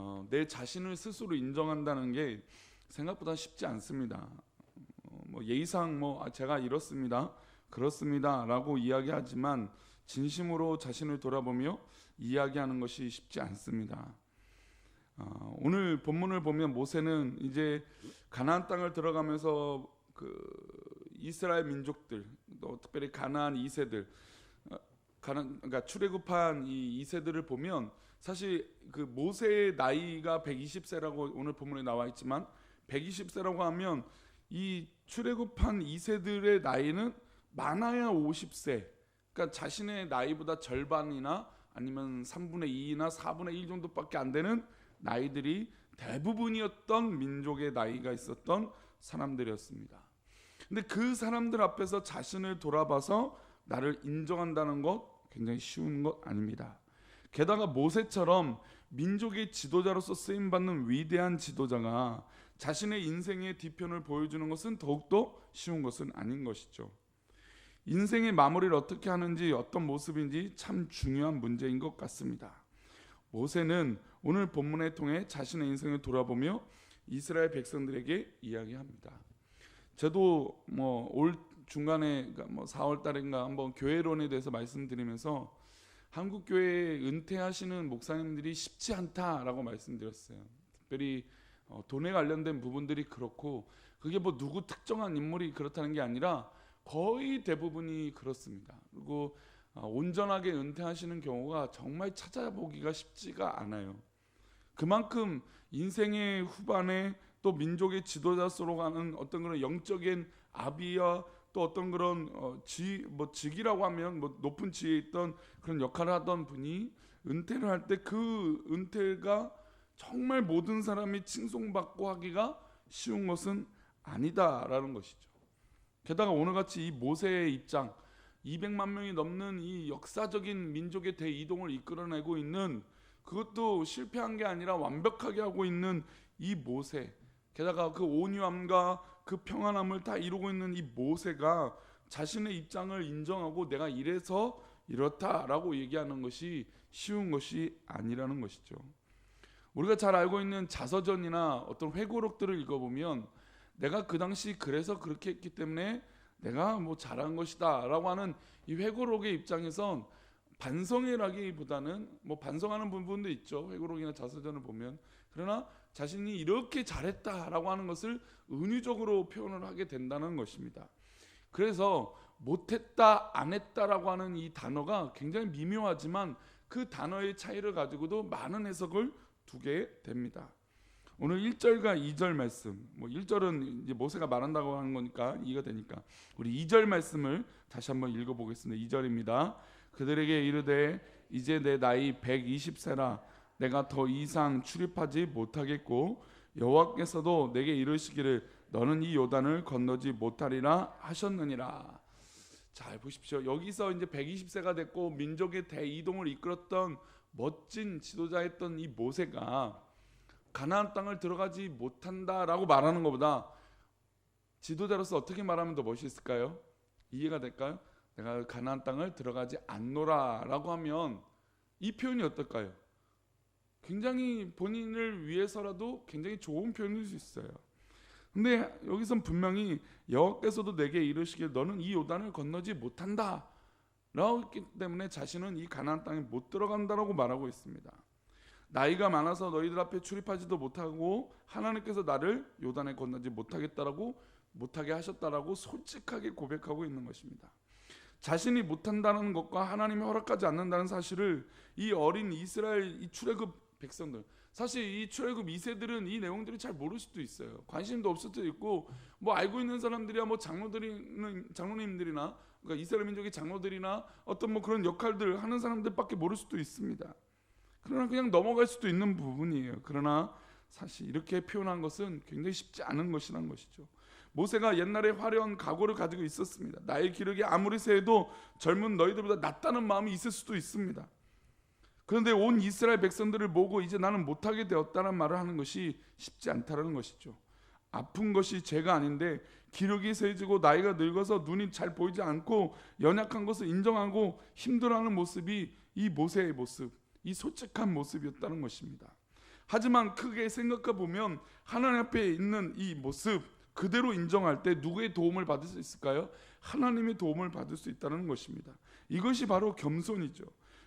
어, 내 자신을 스스로 인정한다는 게 생각보다 쉽지 않습니다. 어, 뭐 예의상 뭐 아, 제가 이렇습니다, 그렇습니다라고 이야기하지만 진심으로 자신을 돌아보며 이야기하는 것이 쉽지 않습니다. 어, 오늘 본문을 보면 모세는 이제 가나안 땅을 들어가면서 그 이스라엘 민족들, 또 특별히 가나안 2세들, 어, 가난 그러니까 출애굽한 이 2세들을 보면 사실 그 모세의 나이가 120세라고 오늘 본문에 나와 있지만 120세라고 하면 이 출애굽한 2세들의 나이는 많아야 50세. 그러니까 자신의 나이보다 절반이나 아니면 3분의 2나 4분의 1 정도밖에 안 되는 나이들이 대부분이었던 민족의 나이가 있었던 사람들이었습니다. 근데 그 사람들 앞에서 자신을 돌아봐서 나를 인정한다는 것 굉장히 쉬운 것 아닙니다. 게다가 모세처럼 민족의 지도자로서 쓰임 받는 위대한 지도자가 자신의 인생의 뒤편을 보여주는 것은 더욱더 쉬운 것은 아닌 것이죠. 인생의 마무리를 어떻게 하는지 어떤 모습인지 참 중요한 문제인 것 같습니다. 모세는 오늘 본문을 통해 자신의 인생을 돌아보며 이스라엘 백성들에게 이야기합니다. 저도 뭐 올 중간에 그러니까 뭐 4월 달인가 한번 교회론에 대해서 말씀드리면서 한국 교회에 은퇴하시는 목사님들이 쉽지 않다라고 말씀드렸어요. 특별히 어, 돈에 관련된 부분들이 그렇고 그게 뭐 누구 특정한 인물이 그렇다는 게 아니라 거의 대부분이 그렇습니다. 그리고 어, 온전하게 은퇴하시는 경우가 정말 찾아보기가 쉽지가 않아요. 그만큼 인생의 후반에 또 민족의 지도자로서 가는 어떤 그런 영적인 아비와 또 어떤 그런 어, 지, 뭐 직이라고 하면 뭐 높은 지에 있던 그런 역할을 하던 분이 은퇴를 할 때 그 은퇴가 정말 모든 사람이 칭송받고 하기가 쉬운 것은 아니다라는 것이죠. 게다가 오늘같이 이 모세의 입장, 200만 명이 넘는 이 역사적인 민족의 대이동을 이끌어내고 있는 그것도 실패한 게 아니라 완벽하게 하고 있는 이 모세, 게다가 그 온유함과 그 평안함을 다 이루고 있는 이 모세가 자신의 입장을 인정하고 내가 이래서 이렇다라고 얘기하는 것이 쉬운 것이 아니라는 것이죠. 우리가 잘 알고 있는 자서전이나 어떤 회고록들을 읽어보면 내가 그 당시 그래서 그렇게 했기 때문에 내가 뭐 잘한 것이다라고 하는 이 회고록의 입장에선 반성이라기보다는 뭐 반성하는 부분도 있죠. 회고록이나 자서전을 보면 그러나 자신이 이렇게 잘했다라고 하는 것을 은유적으로 표현을 하게 된다는 것입니다. 그래서 못했다, 안 했다라고 하는 이 단어가 굉장히 미묘하지만 그 단어의 차이를 가지고도 많은 해석을 두게 됩니다. 오늘 1절과 2절 말씀, 뭐 1절은 이제 모세가 말한다고 하는 거니까 이해가 되니까 우리 2절 말씀을 다시 한번 읽어보겠습니다. 2절입니다. 그들에게 이르되 이제 내 나이 120세라 내가 더 이상 출입하지 못하겠고 여호와께서도 내게 이르시기를 너는 이 요단을 건너지 못하리라 하셨느니라. 잘 보십시오. 여기서 이제 120세가 됐고 민족의 대이동을 이끌었던 멋진 지도자였던 이 모세가 가나안 땅을 들어가지 못한다라고 말하는 것보다 지도자로서 어떻게 말하면 더 멋있을까요? 이해가 될까요? 내가 가나안 땅을 들어가지 않노라라고 하면 이 표현이 어떨까요? 굉장히 본인을 위해서라도 굉장히 좋은 표현일 수 있어요. 근데 여기선 분명히 여호와께서도 내게 이르시길 너는 이 요단을 건너지 못한다. 라고 했기 때문에 자신은 이 가나안 땅에 못 들어간다라고 말하고 있습니다. 나이가 많아서 너희들 앞에 출입하지도 못하고 하나님께서 나를 요단에 건너지 못하겠다라고 못하게 하셨다라고 솔직하게 고백하고 있는 것입니다. 자신이 못한다는 것과 하나님이 허락하지 않는다는 사실을 이 어린 이스라엘 이 출애굽 백성들 사실 이 출애굽 2세들은 이 내용들이 잘 모를 수도 있어요. 관심도 없을 수도 있고 뭐 알고 있는 사람들이야 뭐 장로들이 장로님들이나 그러니까 이스라엘 민족의 장로들이나 어떤 뭐 그런 역할들 하는 사람들밖에 모를 수도 있습니다. 그러나 그냥 넘어갈 수도 있는 부분이에요. 그러나 사실 이렇게 표현한 것은 굉장히 쉽지 않은 것이란 것이죠. 모세가 옛날에 화려한 각오를 가지고 있었습니다. 나의 기력이 아무리 세도 젊은 너희들보다 낫다는 마음이 있을 수도 있습니다. 그런데 온 이스라엘 백성들을 보고 이제 나는 못하게 되었다는 말을 하는 것이 쉽지 않다는 것이죠. 아픈 것이 죄가 아닌데 기력이 세지고 나이가 늙어서 눈이 잘 보이지 않고 연약한 것을 인정하고 힘들어하는 모습이 이 모세의 모습, 이 솔직한 모습이었다는 것입니다. 하지만 크게 생각해 보면 하나님 앞에 있는 이 모습 그대로 인정할 때 누구의 도움을 받을 수 있을까요? 하나님의 도움을 받을 수 있다는 것입니다. 이것이 바로 겸손이죠.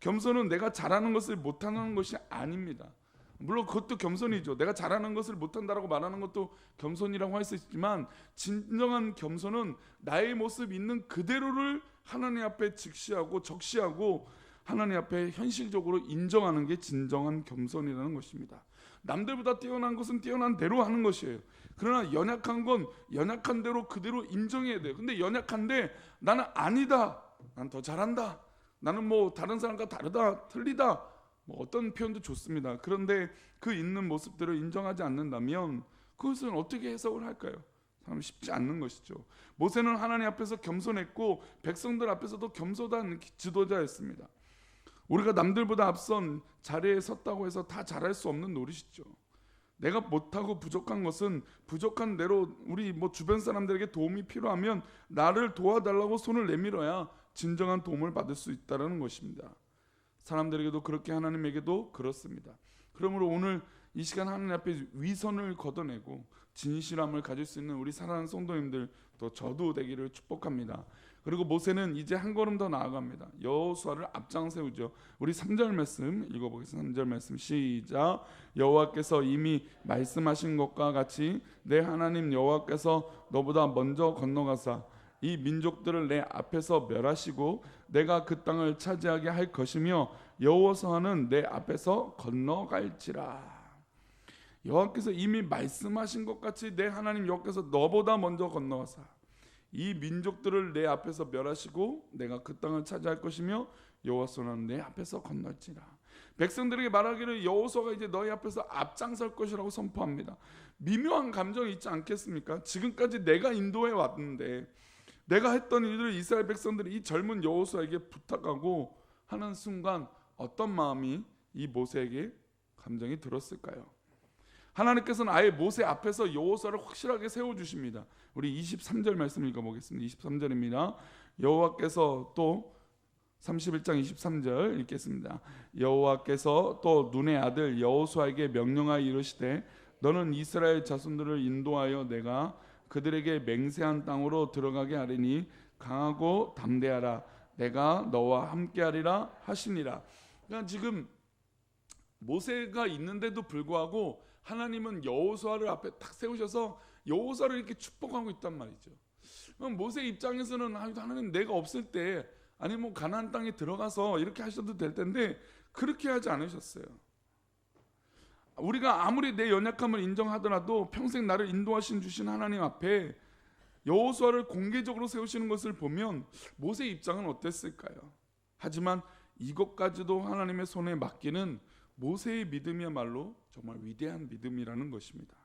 겸손은 내가 잘하는 것을 못하는 것이 아닙니다. 물론 그것도 겸손이죠. 내가 잘하는 것을 못한다라고 말하는 것도 겸손이라고 할 수 있지만 진정한 겸손은 나의 모습 있는 그대로를 하나님 앞에 직시하고 적시하고 하나님 앞에 현실적으로 인정하는 게 진정한 겸손이라는 것입니다. 남들보다 뛰어난 것은 뛰어난 대로 하는 것이에요. 그러나 연약한 건 연약한 대로 그대로 인정해야 돼요. 근데 연약한데 나는 아니다. 난 더 잘한다. 나는 뭐 다른 사람과 다르다, 틀리다. 뭐 어떤 표현도 좋습니다. 그런데 그 있는 모습들을 인정하지 않는다면 그것은 어떻게 해석을 할까요? 참 쉽지 않는 것이죠. 모세는 하나님 앞에서 겸손했고 백성들 앞에서도 겸손한 지도자였습니다. 우리가 남들보다 앞선 자리에 섰다고 해서 다 잘할 수 없는 노릇이죠. 내가 못하고 부족한 것은 부족한 대로 우리 뭐 주변 사람들에게 도움이 필요하면 나를 도와달라고 손을 내밀어야 진정한 도움을 받을 수 있다는 것입니다. 사람들에게도 그렇게 하나님에게도 그렇습니다. 그러므로 오늘 이 시간 하나님 앞에 위선을 걷어내고 진실함을 가질 수 있는 우리 사랑하는 성도님들 또 저도 되기를 축복합니다. 그리고 모세는 이제 한 걸음 더 나아갑니다. 여호수아를 앞장 세우죠. 우리 3절 말씀 읽어보겠습니다. 3절 말씀 시작. 여호와께서 이미 말씀하신 것과 같이 내 하나님 여호와께서 너보다 먼저 건너가사 이 민족들을 내 앞에서 멸하시고 내가 그 땅을 차지하게 할 것이며 여호와서는 내 앞에서 건너갈지라. 여호와께서 이미 말씀하신 것 같이 내 하나님 여호와께서 너보다 먼저 건너가사 이 민족들을 내 앞에서 멸하시고 내가 그 땅을 차지할 것이며 여호와서는 내 앞에서 건널지라. 백성들에게 말하기를 여호수아가 이제 너희 앞에서 앞장설 것이라고 선포합니다. 미묘한 감정이 있지 않겠습니까? 지금까지 내가 인도해 왔는데 내가 했던 일들을 이스라엘 백성들이 이 젊은 여호수아에게 부탁하고 하는 순간 어떤 마음이 이 모세에게 감정이 들었을까요? 하나님께서는 아예 모세 앞에서 여호수아를 확실하게 세워 주십니다. 우리 23절 말씀 읽어 보겠습니다. 23절입니다. 여호와께서 또 31장 23절 읽겠습니다. 여호와께서 또 눈의 아들 여호수아에게 명령하여 이르시되 너는 이스라엘 자손들을 인도하여 내가 그들에게 맹세한 땅으로 들어가게 하리니 강하고 담대하라 내가 너와 함께하리라 하시니라. 그러니까 지금 모세가 있는데도 불구하고 하나님은 여호수아를 앞에 탁 세우셔서 여호수아를 이렇게 축복하고 있단 말이죠. 모세 입장에서는 하나님 내가 없을 때 아니 뭐 가나안 땅에 들어가서 이렇게 하셔도 될 텐데 그렇게 하지 않으셨어요. 우리가 아무리 내 연약함을 인정하더라도 평생 나를 인도하신 주신 하나님 앞에 여호수아를 공개적으로 세우시는 것을 보면 모세 입장은 어땠을까요? 하지만 이것까지도 하나님의 손에 맡기는 모세의 믿음이야말로 정말 위대한 믿음이라는 것입니다.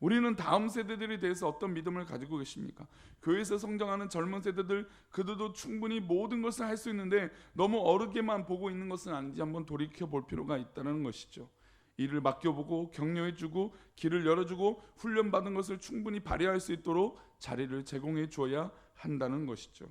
우리는 다음 세대들에 대해서 어떤 믿음을 가지고 계십니까? 교회에서 성장하는 젊은 세대들 그들도 충분히 모든 것을 할 수 있는데 너무 어렵게만 보고 있는 것은 아닌지 한번 돌이켜 볼 필요가 있다는 것이죠. 일을 맡겨보고 격려해주고 길을 열어주고 훈련받은 것을 충분히 발휘할 수 있도록 자리를 제공해 줘야 한다는 것이죠.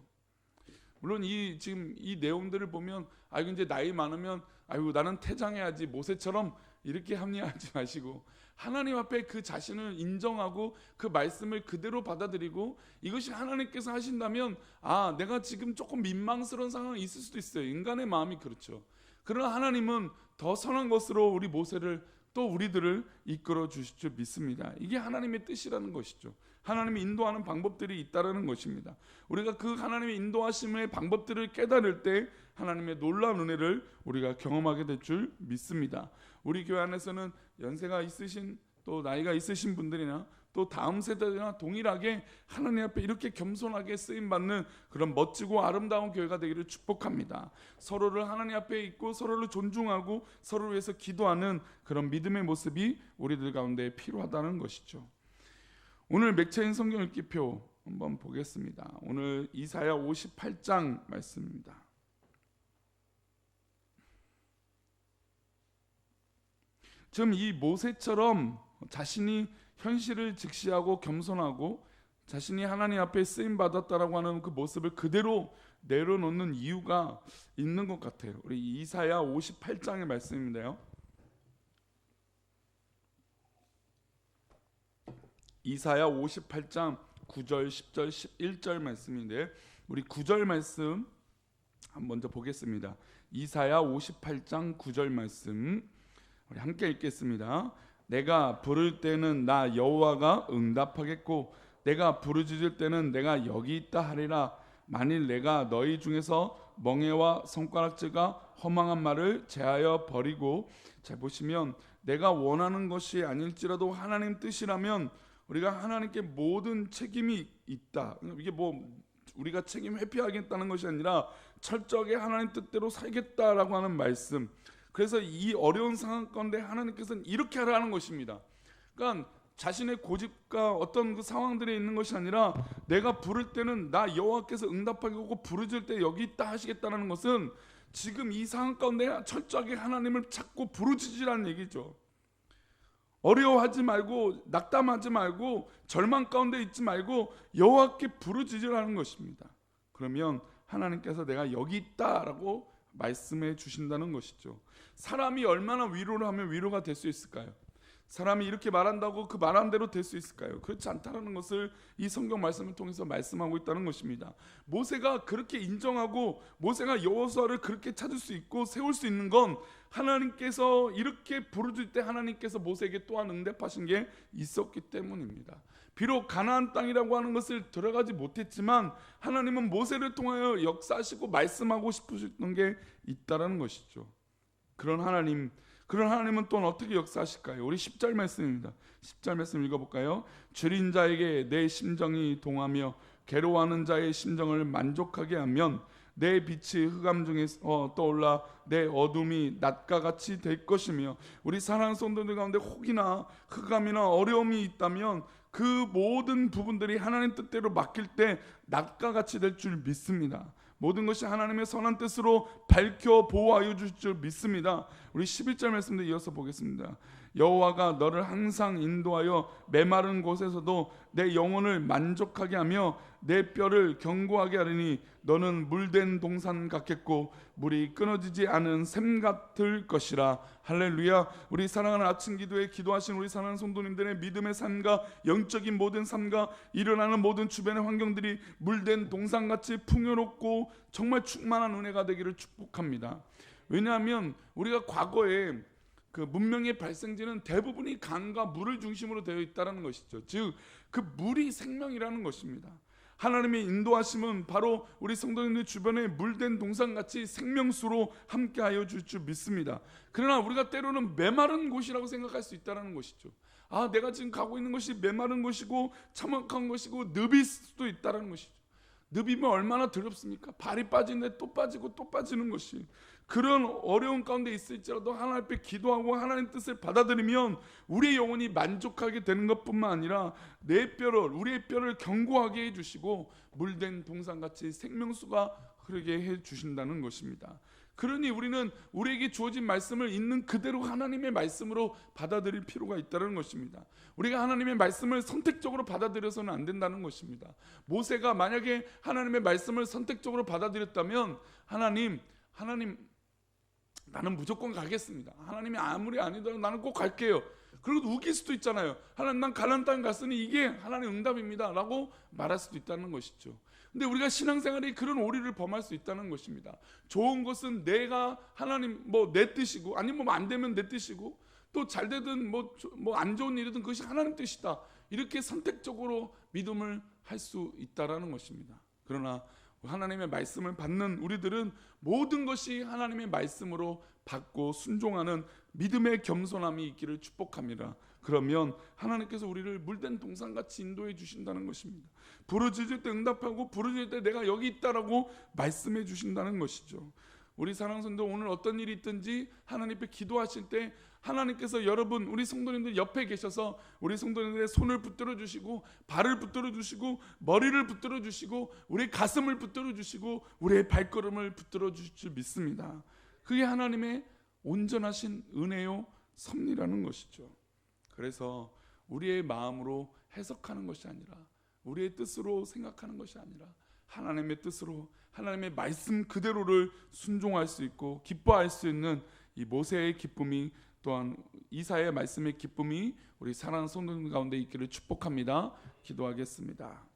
물론 이 지금 이 내용들을 보면 아 이제 나이 많으면 아이고 나는 퇴장해야지 모세처럼 이렇게 합리화하지 마시고 하나님 앞에 그 자신을 인정하고 그 말씀을 그대로 받아들이고 이것이 하나님께서 하신다면 아 내가 지금 조금 민망스러운 상황이 있을 수도 있어요 인간의 마음이 그렇죠 그러나 하나님은 더 선한 것으로 우리 모세를 또 우리들을 이끌어 주실 줄 믿습니다 이게 하나님의 뜻이라는 것이죠 하나님이 인도하는 방법들이 있다라는 것입니다. 우리가 그 하나님의 인도하심의 방법들을 깨달을 때 하나님의 놀라운 은혜를 우리가 경험하게 될 줄 믿습니다. 우리 교회 안에서는 연세가 있으신 또 나이가 있으신 분들이나 또 다음 세대나 동일하게 하나님 앞에 이렇게 겸손하게 쓰임 받는 그런 멋지고 아름다운 교회가 되기를 축복합니다. 서로를 하나님 앞에 있고 서로를 존중하고 서로를 위해서 기도하는 그런 믿음의 모습이 우리들 가운데 필요하다는 것이죠. 오늘 맥체인 성경 읽기표 한번 보겠습니다. 오늘 이사야 58장 말씀입니다. 지금 이 모세처럼 자신이 현실을 직시하고 겸손하고 자신이 하나님 앞에 쓰임 받았다라고 하는 그 모습을 그대로 내려놓는 이유가 있는 것 같아요. 우리 이사야 58장의 말씀인데요. 이사야 58장 9절, 10절, 11절 말씀인데 우리 9절 말씀 먼저 보겠습니다. 이사야 58장 9절 말씀 우리 함께 읽겠습니다. 내가 부를 때는 나 여호와가 응답하겠고 내가 부르짖을 때는 내가 여기 있다 하리라. 만일 내가 너희 중에서 멍에와 손가락질과 허망한 말을 제하여 버리고 잘 보시면 내가 원하는 것이 아닐지라도 하나님 뜻이라면 우리가 하나님께 모든 책임이 있다. 이게 뭐 우리가 책임 회피하겠다는 것이 아니라 철저하게 하나님 뜻대로 살겠다라고 하는 말씀. 그래서 이 어려운 상황 가운데 하나님께서는 이렇게 하라는 것입니다. 그러니까 자신의 고집과 어떤 그 상황들에 있는 것이 아니라 내가 부를 때는 나 여호와께서 응답하고 부르질 때 여기 있다 하시겠다는 것은 지금 이 상황 가운데 철저하게 하나님을 찾고 부르짖으라는 얘기죠. 어려워하지 말고 낙담하지 말고 절망 가운데 있지 말고 여호와께 부르짖으라는 것입니다. 그러면 하나님께서 내가 여기 있다라고 말씀해 주신다는 것이죠. 사람이 얼마나 위로를 하면 위로가 될 수 있을까요? 사람이 이렇게 말한다고 그 말한 대로 될 수 있을까요? 그렇지 않다는 것을 이 성경 말씀을 통해서 말씀하고 있다는 것입니다. 모세가 그렇게 인정하고 모세가 여호수아를 그렇게 찾을 수 있고 세울 수 있는 건 하나님께서 이렇게 부르실 때 하나님께서 모세에게 또한 응답하신 게 있었기 때문입니다. 비록 가나안 땅이라고 하는 것을 들어가지 못했지만 하나님은 모세를 통하여 역사하시고 말씀하고 싶으셨던 게 있다라는 것이죠. 그런 하나님 그런 하나님은 또 어떻게 역사하실까요? 우리 10절 말씀입니다. 10절 말씀 읽어볼까요? 줄인 자에게 내 심정이 동하며 괴로워하는 자의 심정을 만족하게 하면 내 빛이 흑암 중에서 어, 떠올라 내 어둠이 낮과 같이 될 것이며 우리 사랑하는 성도들 가운데 혹이나 흑암이나 어려움이 있다면 그 모든 부분들이 하나님 뜻대로 맡길 때 낮과 같이 될 줄 믿습니다. 모든 것이 하나님의 선한 뜻으로 밝혀 보호하여 주실 줄 믿습니다. 우리 11절 말씀도 이어서 보겠습니다. 여호와가 너를 항상 인도하여 메마른 곳에서도 내 영혼을 만족하게 하며 내 뼈를 견고하게 하리니 너는 물된 동산 같겠고 물이 끊어지지 않은 샘 같을 것이라. 할렐루야. 우리 사랑하는 아침 기도에 기도하신 우리 사랑하는 성도님들의 믿음의 삶과 영적인 모든 삶과 일어나는 모든 주변의 환경들이 물된 동산같이 풍요롭고 정말 충만한 은혜가 되기를 축복합니다. 왜냐하면 우리가 과거에 그 문명의 발생지는 대부분이 강과 물을 중심으로 되어 있다는 것이죠. 즉, 그 물이 생명이라는 것입니다. 하나님의 인도하심은 바로 우리 성도님들 주변에 물된 동산같이 생명수로 함께하여 줄 줄 믿습니다. 그러나 우리가 때로는 메마른 곳이라고 생각할 수 있다는 것이죠. 아, 내가 지금 가고 있는 것이 메마른 곳이고 참혹한 것이고 늪일 수도 있다는 것이죠. 늪이면 얼마나 더럽습니까? 발이 빠지는데 또 빠지고 또 빠지는 것이 그런 어려운 가운데 있을지라도 하나님 앞에 기도하고 하나님 뜻을 받아들이면 우리의 영혼이 만족하게 되는 것뿐만 아니라 내 뼈를 우리의 뼈를 견고하게 해주시고 물된 동산같이 생명수가 흐르게 해주신다는 것입니다. 그러니 우리는 우리에게 주어진 말씀을 있는 그대로 하나님의 말씀으로 받아들일 필요가 있다는 것입니다. 우리가 하나님의 말씀을 선택적으로 받아들여서는 안 된다는 것입니다. 모세가 만약에 하나님의 말씀을 선택적으로 받아들였다면 하나님, 하나님 나는 무조건 가겠습니다. 하나님이 아무리 아니더라도 나는 꼭 갈게요. 그리고 우길 수도 있잖아요. 하나님 난 가나안 땅 갔으니 이게 하나님 응답입니다라고 말할 수도 있다는 것이죠. 근데 우리가 신앙생활이 그런 오리를 범할 수 있다는 것입니다. 좋은 것은 내가 하나님 뭐 내 뜻이고 아니면 뭐안 되면 내 뜻이고 또 잘 되든 뭐 뭐 안 좋은 일이든 그것이 하나님 뜻이다. 이렇게 선택적으로 믿음을 할 수 있다라는 것입니다. 그러나 하나님의 말씀을 받는 우리들은 모든 것이 하나님의 말씀으로 받고 순종하는 믿음의 겸손함이 있기를 축복합니다. 그러면 하나님께서 우리를 물된 동산같이 인도해 주신다는 것입니다. 부르짖을 때 응답하고 부르짖을 때 내가 여기 있다라고 말씀해 주신다는 것이죠. 우리 사랑 성도 오늘 어떤 일이 있든지 하나님 앞에 기도하실 때 하나님께서 여러분 우리 성도님들 옆에 계셔서 우리 성도님들의 손을 붙들어 주시고 발을 붙들어 주시고 머리를 붙들어 주시고 우리 가슴을 붙들어 주시고 우리의 발걸음을 붙들어 주실 줄 믿습니다. 그게 하나님의 온전하신 은혜요 섭리라는 것이죠. 그래서 우리의 마음으로 해석하는 것이 아니라 우리의 뜻으로 생각하는 것이 아니라 하나님의 뜻으로 하나님의 말씀 그대로를 순종할 수 있고 기뻐할 수 있는 이 모세의 기쁨이 또한 이사의 말씀의 기쁨이 우리 사랑하는 성도들 가운데 있기를 축복합니다. 기도하겠습니다.